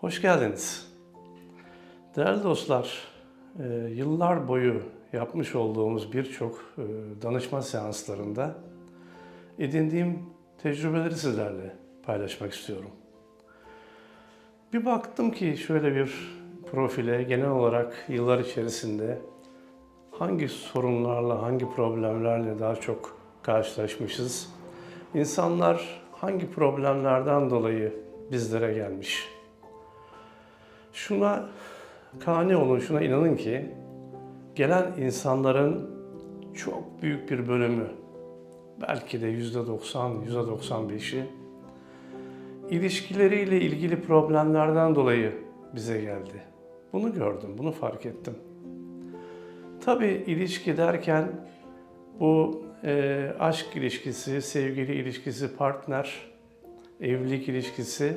Hoş geldiniz. Değerli dostlar, e, yıllar boyu yapmış olduğumuz birçok e, danışma seanslarında edindiğim tecrübeleri sizlerle paylaşmak istiyorum. Bir baktım ki şöyle bir profile genel olarak yıllar içerisinde hangi sorunlarla, hangi problemlerle daha çok karşılaşmışız? İnsanlar hangi problemlerden dolayı bizlere gelmiş? Şuna kani olun, şuna inanın ki gelen insanların çok büyük bir bölümü, belki de yüzde 90, yüzde 95'i ilişkileriyle ilgili problemlerden dolayı bize geldi. Bunu gördüm, bunu fark ettim. Tabii ilişki derken bu e, aşk ilişkisi, sevgili ilişkisi, partner, evlilik ilişkisi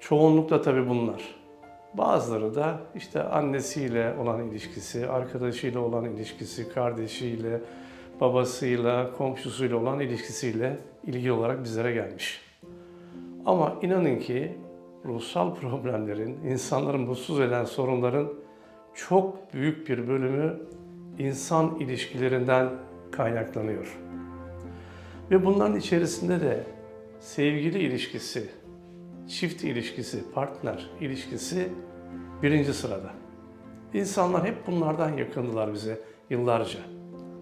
çoğunlukla tabii bunlar. Bazıları da işte annesiyle olan ilişkisi, arkadaşıyla olan ilişkisi, kardeşiyle, babasıyla, komşusuyla olan ilişkisiyle ilgili olarak bizlere gelmiş. Ama inanın ki ruhsal problemlerin, insanların mutsuz eden sorunların çok büyük bir bölümü insan ilişkilerinden kaynaklanıyor. Ve bunların içerisinde de sevgili ilişkisi, çift ilişkisi, partner ilişkisi birinci sırada. İnsanlar hep bunlardan yakındılar bize yıllarca.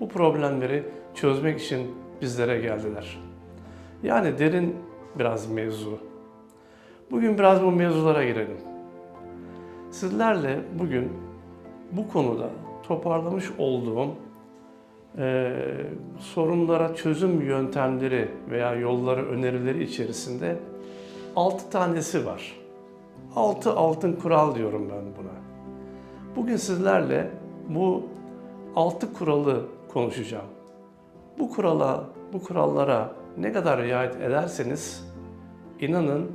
Bu problemleri çözmek için bizlere geldiler. Yani derin biraz mevzu. Bugün biraz bu mevzulara girelim. Sizlerle bugün bu konuda toparlamış olduğum e, sorunlara çözüm yöntemleri veya yolları, önerileri içerisinde 6 tanesi var. 6 altın kural diyorum ben buna. Bugün sizlerle bu 6 kuralı konuşacağım. Bu kurala, bu kurallara ne kadar riayet ederseniz inanın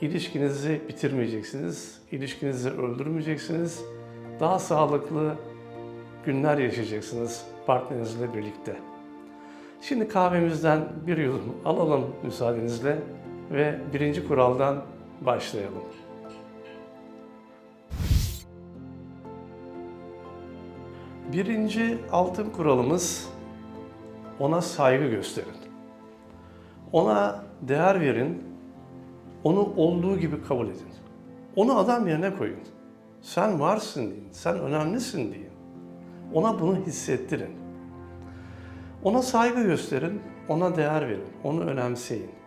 ilişkinizi bitirmeyeceksiniz, ilişkinizi öldürmeyeceksiniz, daha sağlıklı günler yaşayacaksınız partnerinizle birlikte. Şimdi kahvemizden bir yudum alalım müsaadenizle ve birinci kuraldan başlayalım. Birinci altın kuralımız ona saygı gösterin. Ona değer verin, onu olduğu gibi kabul edin. Onu adam yerine koyun. Sen varsın deyin, sen önemlisin deyin. Ona bunu hissettirin. Ona saygı gösterin, ona değer verin, onu önemseyin.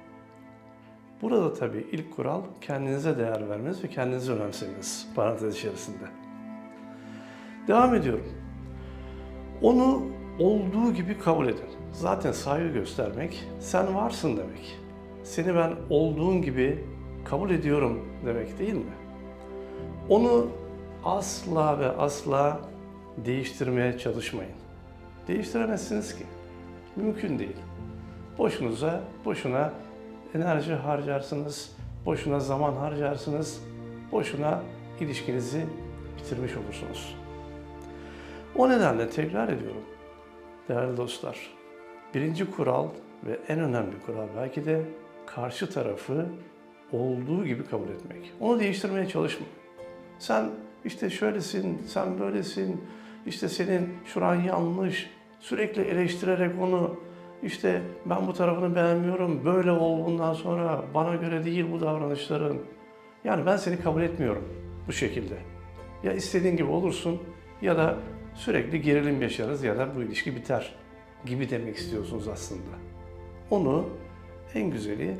Burada tabii ilk kural kendinize değer vermeniz ve kendinizi önemsemeniz parantez içerisinde. Devam ediyorum. Onu olduğu gibi kabul edin. Zaten saygı göstermek sen varsın demek. Seni ben olduğun gibi kabul ediyorum demek değil mi? Onu asla ve asla değiştirmeye çalışmayın. Değiştiremezsiniz ki. Mümkün değil. Boşunuza, boşuna enerji harcarsınız, boşuna zaman harcarsınız, boşuna ilişkinizi bitirmiş olursunuz. O nedenle tekrar ediyorum değerli dostlar. Birinci kural ve en önemli kural belki de karşı tarafı olduğu gibi kabul etmek. Onu değiştirmeye çalışma. Sen işte şöylesin, sen böylesin, işte senin şuran yanlış, sürekli eleştirerek onu işte ben bu tarafını beğenmiyorum, böyle ol bundan sonra, bana göre değil bu davranışların. Yani ben seni kabul etmiyorum bu şekilde. Ya istediğin gibi olursun ya da sürekli gerilim yaşarız ya da bu ilişki biter gibi demek istiyorsunuz aslında. Onu en güzeli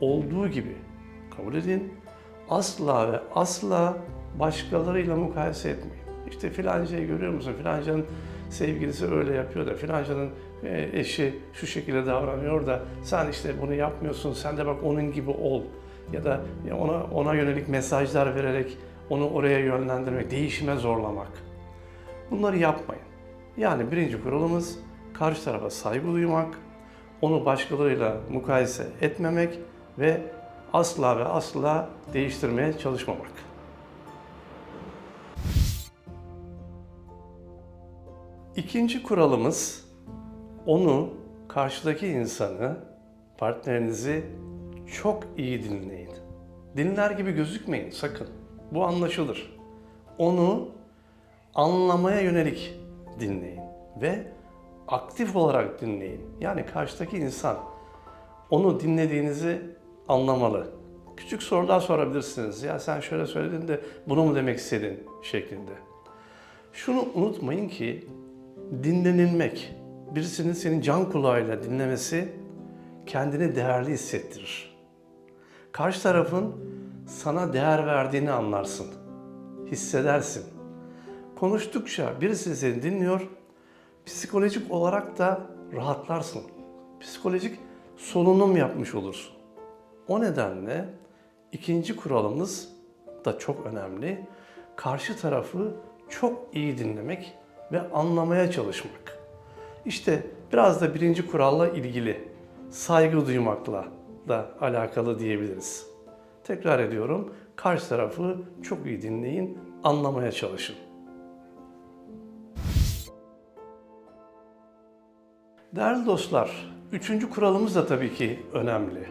olduğu gibi kabul edin. Asla ve asla başkalarıyla mukayese etmeyin. İşte filancayı görüyor musun? Filancanın sevgilisi öyle yapıyor da filancanın eşi şu şekilde davranıyor da sen işte bunu yapmıyorsun. Sen de bak onun gibi ol. Ya da ona ona yönelik mesajlar vererek onu oraya yönlendirmek, değişime zorlamak. Bunları yapmayın. Yani birinci kuralımız karşı tarafa saygı duymak, onu başkalarıyla mukayese etmemek ve asla ve asla değiştirmeye çalışmamak. İkinci kuralımız onu, karşıdaki insanı, partnerinizi çok iyi dinleyin. Dinler gibi gözükmeyin sakın. Bu anlaşılır. Onu anlamaya yönelik dinleyin ve aktif olarak dinleyin. Yani karşıdaki insan onu dinlediğinizi anlamalı. Küçük sorular sorabilirsiniz. Ya sen şöyle söyledin de bunu mu demek istedin şeklinde. Şunu unutmayın ki dinlenilmek, birisinin senin can kulağıyla dinlemesi kendini değerli hissettirir. Karşı tarafın sana değer verdiğini anlarsın, hissedersin. Konuştukça birisi seni dinliyor, psikolojik olarak da rahatlarsın. Psikolojik solunum yapmış olursun. O nedenle ikinci kuralımız da çok önemli. Karşı tarafı çok iyi dinlemek ve anlamaya çalışmak. İşte biraz da birinci kuralla ilgili saygı duymakla da alakalı diyebiliriz. Tekrar ediyorum, karşı tarafı çok iyi dinleyin, anlamaya çalışın. Değerli dostlar, üçüncü kuralımız da tabii ki önemli.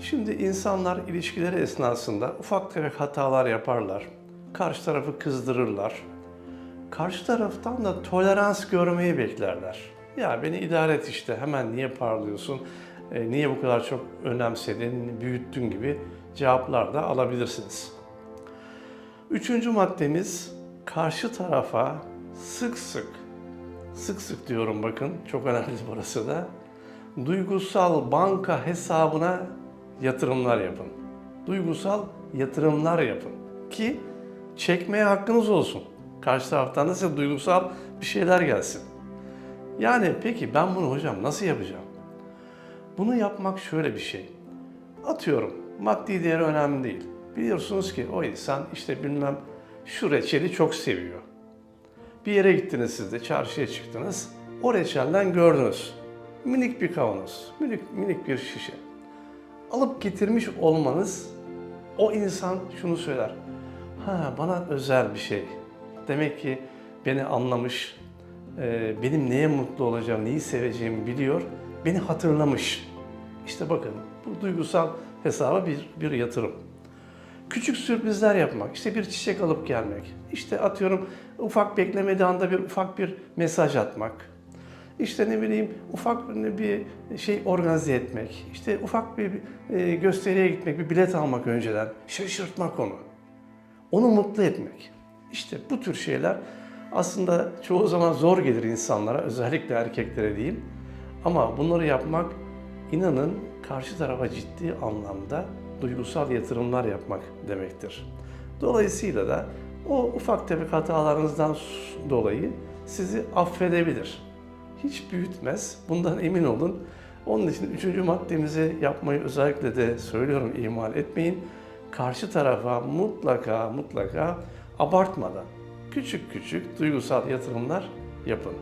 Şimdi insanlar ilişkileri esnasında ufak tefek hatalar yaparlar. Karşı tarafı kızdırırlar. Karşı taraftan da tolerans görmeyi beklerler. Ya beni idare et işte hemen niye parlıyorsun, e, niye bu kadar çok önemsedin, büyüttün gibi cevaplar da alabilirsiniz. Üçüncü maddemiz karşı tarafa sık sık, sık sık diyorum bakın çok önemli burası da, duygusal banka hesabına yatırımlar yapın. Duygusal yatırımlar yapın ki çekmeye hakkınız olsun. Karşı taraftan da size duygusal bir şeyler gelsin. Yani peki ben bunu hocam nasıl yapacağım? Bunu yapmak şöyle bir şey. Atıyorum maddi değeri önemli değil. Biliyorsunuz ki o insan işte bilmem şu reçeli çok seviyor. Bir yere gittiniz siz de çarşıya çıktınız. O reçelden gördünüz. Minik bir kavanoz, minik, minik bir şişe. Alıp getirmiş olmanız o insan şunu söyler. Ha bana özel bir şey. Demek ki beni anlamış, e, benim neye mutlu olacağım, neyi seveceğimi biliyor, beni hatırlamış. İşte bakın bu duygusal hesaba bir, bir yatırım. Küçük sürprizler yapmak, işte bir çiçek alıp gelmek, işte atıyorum ufak beklemediği anda bir ufak bir mesaj atmak, işte ne bileyim ufak bir şey organize etmek, işte ufak bir e, gösteriye gitmek, bir bilet almak önceden, şaşırtmak onu. Onu mutlu etmek. İşte bu tür şeyler aslında çoğu zaman zor gelir insanlara, özellikle erkeklere diyeyim. Ama bunları yapmak inanın karşı tarafa ciddi anlamda duygusal yatırımlar yapmak demektir. Dolayısıyla da o ufak tefek hatalarınızdan dolayı sizi affedebilir. Hiç büyütmez. Bundan emin olun. Onun için üçüncü maddemizi yapmayı özellikle de söylüyorum ihmal etmeyin. Karşı tarafa mutlaka mutlaka abartmadan küçük küçük duygusal yatırımlar yapın.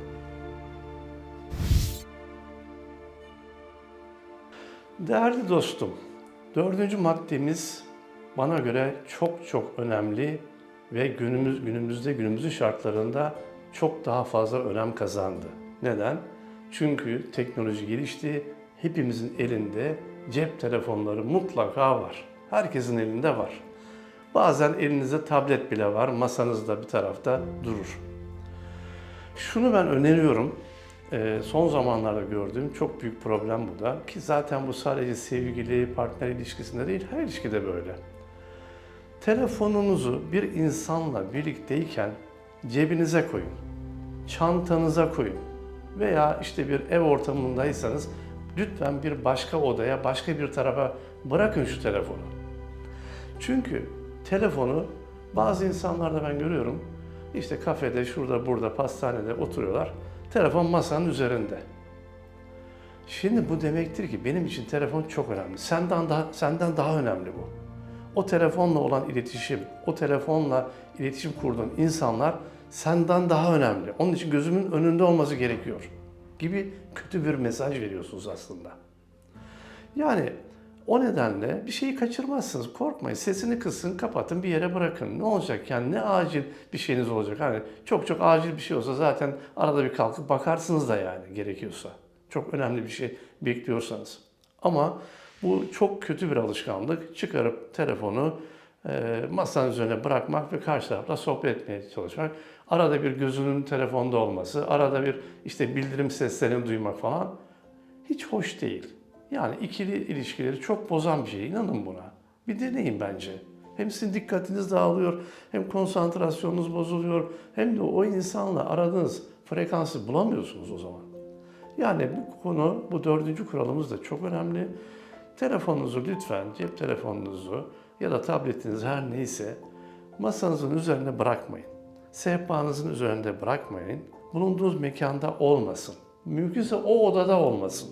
Değerli dostum, dördüncü maddemiz bana göre çok çok önemli ve günümüz günümüzde günümüzün şartlarında çok daha fazla önem kazandı. Neden? Çünkü teknoloji gelişti. Hepimizin elinde cep telefonları mutlaka var. Herkesin elinde var. Bazen elinizde tablet bile var, masanızda bir tarafta durur. Şunu ben öneriyorum. Ee, son zamanlarda gördüğüm çok büyük problem bu da. Ki zaten bu sadece sevgili, partner ilişkisinde değil, her ilişkide böyle. Telefonunuzu bir insanla birlikteyken cebinize koyun. Çantanıza koyun. Veya işte bir ev ortamındaysanız lütfen bir başka odaya, başka bir tarafa bırakın şu telefonu. Çünkü telefonu bazı insanlarda ben görüyorum. İşte kafede, şurada, burada, pastanede oturuyorlar. Telefon masanın üzerinde. Şimdi bu demektir ki benim için telefon çok önemli. Senden daha senden daha önemli bu. O telefonla olan iletişim, o telefonla iletişim kurduğun insanlar senden daha önemli. Onun için gözümün önünde olması gerekiyor gibi kötü bir mesaj veriyorsunuz aslında. Yani o nedenle bir şeyi kaçırmazsınız. Korkmayın. Sesini kısın, kapatın, bir yere bırakın. Ne olacak yani? Ne acil bir şeyiniz olacak? Hani çok çok acil bir şey olsa zaten arada bir kalkıp bakarsınız da yani gerekiyorsa. Çok önemli bir şey bekliyorsanız. Ama Bu çok kötü bir alışkanlık. Çıkarıp telefonu e, masanın üzerine bırakmak ve karşı tarafla sohbet etmeye çalışmak. Arada bir gözünün telefonda olması, arada bir işte bildirim seslerini duymak falan hiç hoş değil. Yani ikili ilişkileri çok bozan bir şey. İnanın buna. Bir deneyin bence. Hem sizin dikkatiniz dağılıyor, hem konsantrasyonunuz bozuluyor, hem de o insanla aradığınız frekansı bulamıyorsunuz o zaman. Yani bu konu, bu dördüncü kuralımız da çok önemli. Telefonunuzu lütfen, cep telefonunuzu ya da tabletiniz her neyse masanızın üzerine bırakmayın. Sehpanızın üzerinde bırakmayın. Bulunduğunuz mekanda olmasın. Mümkünse o odada olmasın.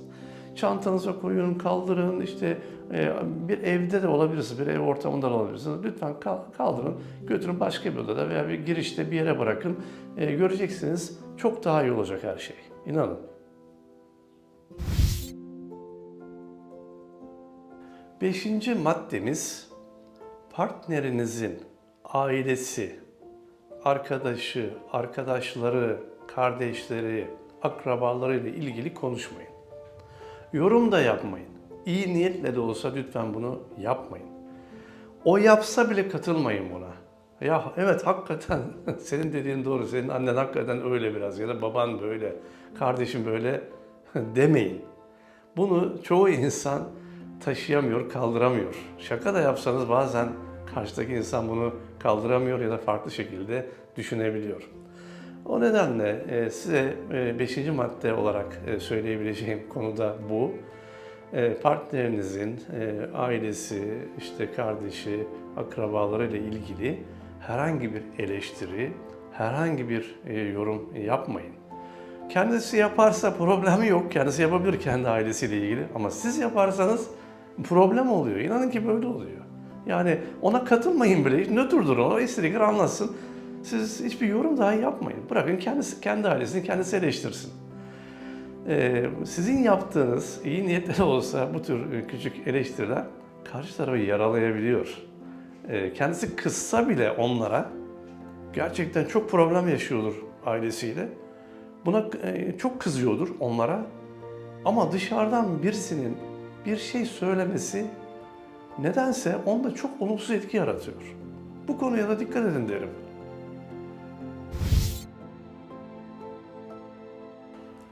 Çantanıza koyun, kaldırın, işte e, bir evde de olabilirsiniz, bir ev ortamında da olabilirsiniz. Lütfen kal- kaldırın, götürün başka bir odada veya bir girişte bir yere bırakın. E, göreceksiniz çok daha iyi olacak her şey. İnanın. Beşinci maddemiz partnerinizin ailesi, arkadaşı, arkadaşları, kardeşleri, akrabalarıyla ilgili konuşmayın. Yorum da yapmayın. İyi niyetle de olsa lütfen bunu yapmayın. O yapsa bile katılmayın buna. Ya evet hakikaten senin dediğin doğru. Senin annen hakikaten öyle biraz ya da baban böyle, kardeşin böyle demeyin. Bunu çoğu insan taşıyamıyor, kaldıramıyor. Şaka da yapsanız bazen karşıdaki insan bunu kaldıramıyor ya da farklı şekilde düşünebiliyor. O nedenle e, size 5. madde olarak e, söyleyebileceğim konu da bu. E, Partnerinizin e, ailesi, işte kardeşi, akrabaları ile ilgili herhangi bir eleştiri, herhangi bir e, yorum yapmayın. Kendisi yaparsa problemi yok. Kendisi yapabilir kendi ailesiyle ilgili. Ama siz yaparsanız problem oluyor. İnanın ki böyle oluyor. Yani ona katılmayın bile. Nötr durun. O istediği kadar anlatsın. Siz hiçbir yorum dahi yapmayın. Bırakın kendisi, kendi ailesini kendisi eleştirsin. Ee, sizin yaptığınız iyi niyetli olsa bu tür e, küçük eleştiriler karşı tarafı yaralayabiliyor. Ee, kendisi kızsa bile onlara gerçekten çok problem yaşıyordur ailesiyle. Buna e, çok kızıyordur onlara. Ama dışarıdan birisinin bir şey söylemesi nedense onda çok olumsuz etki yaratıyor. Bu konuya da dikkat edin derim.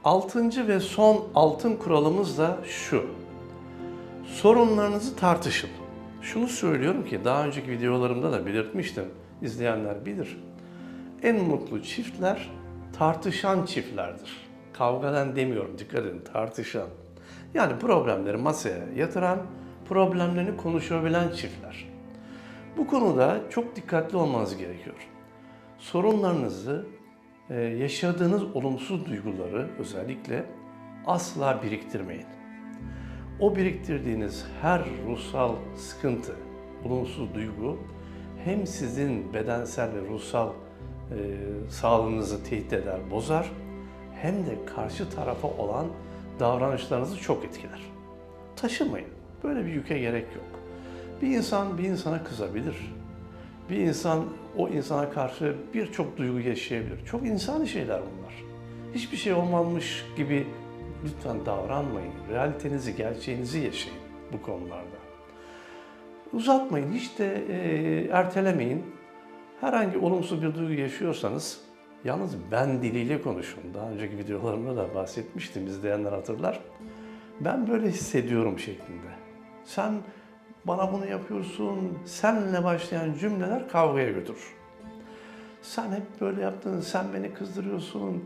Altıncı ve son altın kuralımız da şu. Sorunlarınızı tartışın. Şunu söylüyorum ki daha önceki videolarımda da belirtmiştim. İzleyenler bilir. En mutlu çiftler tartışan çiftlerdir. Kavgadan demiyorum dikkat edin tartışan. Yani problemleri masaya yatıran, problemlerini konuşabilen çiftler. Bu konuda çok dikkatli olmanız gerekiyor. Sorunlarınızı, yaşadığınız olumsuz duyguları özellikle asla biriktirmeyin. O biriktirdiğiniz her ruhsal sıkıntı, olumsuz duygu hem sizin bedensel ve ruhsal e, sağlığınızı tehdit eder, bozar hem de karşı tarafa olan davranışlarınızı çok etkiler. Taşımayın. Böyle bir yüke gerek yok. Bir insan bir insana kızabilir. Bir insan o insana karşı birçok duygu yaşayabilir. Çok insani şeyler bunlar. Hiçbir şey olmamış gibi lütfen davranmayın. Realitenizi, gerçeğinizi yaşayın bu konularda. Uzatmayın, hiç de e, ertelemeyin. Herhangi olumsuz bir duygu yaşıyorsanız yalnız ben diliyle konuşun. Daha önceki videolarımda da bahsetmiştim, izleyenler hatırlar. Ben böyle hissediyorum şeklinde. Sen bana bunu yapıyorsun, senle başlayan cümleler kavgaya götürür. Sen hep böyle yaptın, sen beni kızdırıyorsun,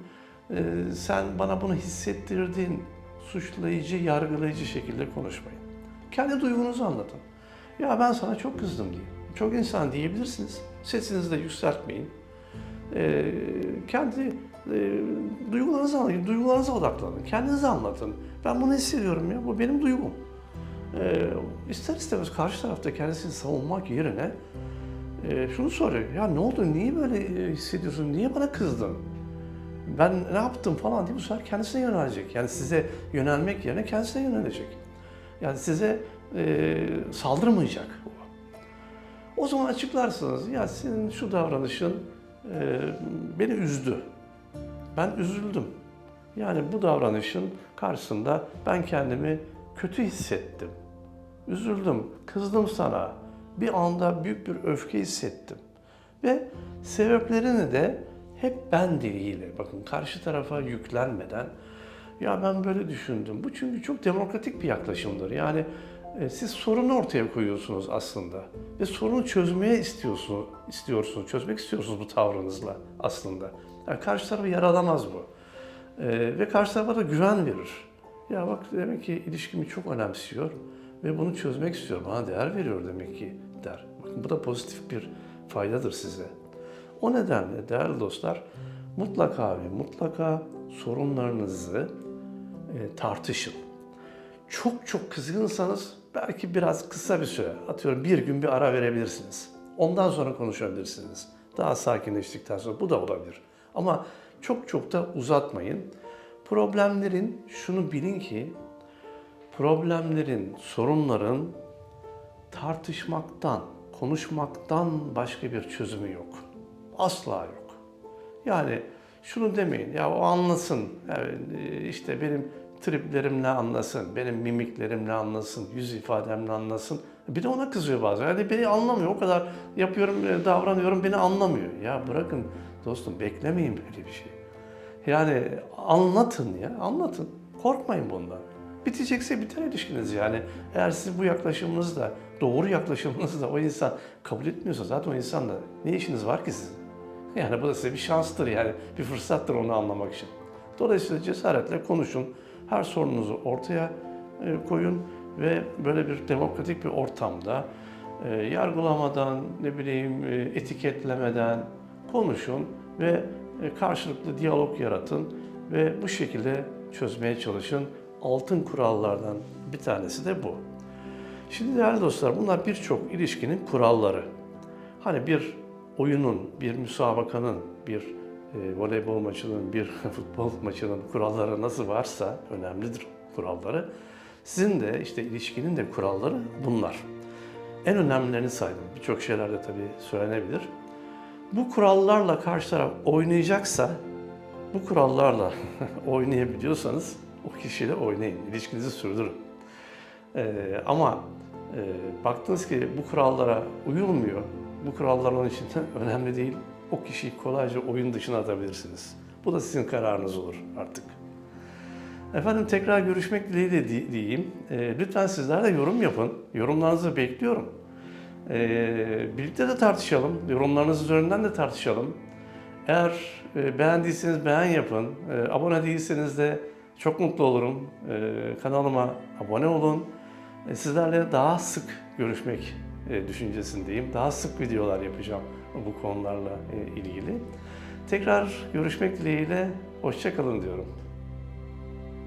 e, sen bana bunu hissettirdin. Suçlayıcı, yargılayıcı şekilde konuşmayın. Kendi duygunuzu anlatın. Ya ben sana çok kızdım diye. Çok insan diyebilirsiniz. Sesinizi de yükseltmeyin. E, kendi e, duygularınızı anlatın, duygularınıza odaklanın. Kendinize anlatın. Ben bunu hissediyorum ya, bu benim duygum. E, ister istemez karşı tarafta kendisini savunmak yerine e, şunu soruyor. Ya ne oldu, niye böyle e, hissediyorsun, niye bana kızdın? Ben ne yaptım falan diye bu sefer kendisine yönelecek. Yani size yönelmek yerine kendisine yönelecek. Yani size e, saldırmayacak. O zaman açıklarsınız. Ya senin şu davranışın e, beni üzdü. Ben üzüldüm. Yani bu davranışın karşısında ben kendimi kötü hissettim. Üzüldüm, kızdım sana. Bir anda büyük bir öfke hissettim. Ve sebeplerini de hep ben diliyle, bakın karşı tarafa yüklenmeden, ya ben böyle düşündüm. Bu çünkü çok demokratik bir yaklaşımdır. Yani e, siz sorunu ortaya koyuyorsunuz aslında. Ve sorunu çözmeye istiyorsunuz, istiyorsunuz, çözmek istiyorsunuz bu tavrınızla aslında. Yani karşı tarafı yaralamaz bu. E, ve karşı tarafa da güven verir. Ya bak demek ki ilişkimi çok önemsiyor ve bunu çözmek istiyor. Bana değer veriyor demek ki der. Bakın bu da pozitif bir faydadır size. O nedenle değerli dostlar mutlaka ve mutlaka sorunlarınızı e, tartışın. Çok çok kızgınsanız belki biraz kısa bir süre, atıyorum bir gün bir ara verebilirsiniz. Ondan sonra konuşabilirsiniz. Daha sakinleştikten sonra bu da olabilir. Ama çok çok da uzatmayın. Problemlerin şunu bilin ki problemlerin, sorunların tartışmaktan, konuşmaktan başka bir çözümü yok. Asla yok. Yani şunu demeyin, ya o anlasın, yani işte benim triplerimle anlasın, benim mimiklerimle anlasın, yüz ifademle anlasın. Bir de ona kızıyor bazen. Yani beni anlamıyor, o kadar yapıyorum, davranıyorum, beni anlamıyor. Ya bırakın dostum, beklemeyin böyle bir şey. Yani anlatın ya, anlatın. Korkmayın bundan. Bitecekse biter ilişkiniz yani. Eğer siz bu yaklaşımınızla, doğru yaklaşımınızla o insan kabul etmiyorsa zaten o insanla ne işiniz var ki sizin? Yani bu da size bir şanstır yani, bir fırsattır onu anlamak için. Dolayısıyla cesaretle konuşun, her sorununuzu ortaya e, koyun ve böyle bir demokratik bir ortamda e, yargılamadan, ne bileyim e, etiketlemeden konuşun ve karşılıklı diyalog yaratın ve bu şekilde çözmeye çalışın. Altın kurallardan bir tanesi de bu. Şimdi değerli dostlar bunlar birçok ilişkinin kuralları. Hani bir oyunun, bir müsabakanın, bir e, voleybol maçının, bir futbol maçının kuralları nasıl varsa önemlidir kuralları. Sizin de işte ilişkinin de kuralları bunlar. En önemlilerini saydım. Birçok şeyler de tabii söylenebilir. Bu kurallarla karşı taraf oynayacaksa, bu kurallarla oynayabiliyorsanız o kişiyle oynayın, ilişkinizi sürdürün. Ee, ama e, baktınız ki bu kurallara uyulmuyor, bu kurallar onun için önemli değil, o kişiyi kolayca oyun dışına atabilirsiniz. Bu da sizin kararınız olur artık. Efendim tekrar görüşmek dileğiyle di- diyeyim. Ee, lütfen sizler de yorum yapın. Yorumlarınızı bekliyorum. Ee, birlikte de tartışalım. Yorumlarınız üzerinden de tartışalım. Eğer e, beğendiyseniz beğen yapın. E, abone değilseniz de çok mutlu olurum. E, kanalıma abone olun. E, sizlerle daha sık görüşmek e, düşüncesindeyim. Daha sık videolar yapacağım bu konularla e, ilgili. Tekrar görüşmek dileğiyle. Hoşçakalın diyorum.